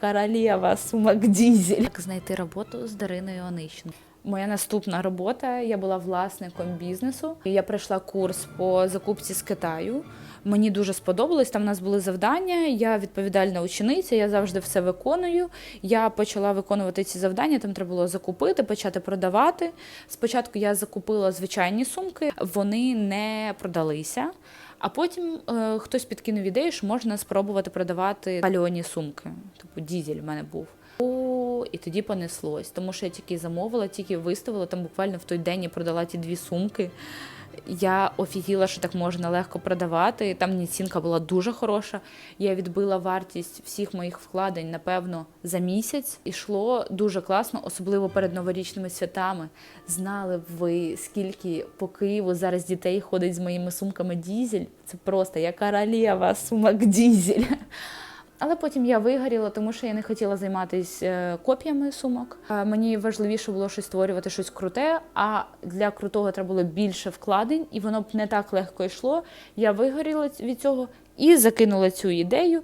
Королева сумок дізель. Як знайти роботу з Дариною Онищенко? Моя наступна робота. Я була власником бізнесу. Я пройшла курс по закупці з Китаю. Мені дуже сподобалось. Там у нас були завдання. Я відповідальна учениця. Я завжди все виконую. Я почала виконувати ці завдання. Там треба було закупити, почати продавати. Спочатку я закупила звичайні сумки, вони не продалися. А потім е, хтось підкинув ідею, що можна спробувати продавати пальоні сумки. Типу дізель в мене був. І тоді понеслось, тому що я тільки замовила, тільки виставила там буквально в той день я продала ті дві сумки. Я офігіла, що так можна легко продавати. Там націнка була дуже хороша. Я відбила вартість всіх моїх вкладень, напевно, за місяць. Ішло дуже класно, особливо перед новорічними святами. Знали б ви, скільки по Києву зараз дітей ходить з моїми сумками дізель. Це просто я королева сумок дізель. Але потім я вигоріла, тому що я не хотіла займатися е, копіями сумок. Е, Мені важливіше було щось створювати щось круте, а для крутого треба було більше вкладень, і воно б не так легко йшло. Я вигоріла від цього і закинула цю ідею.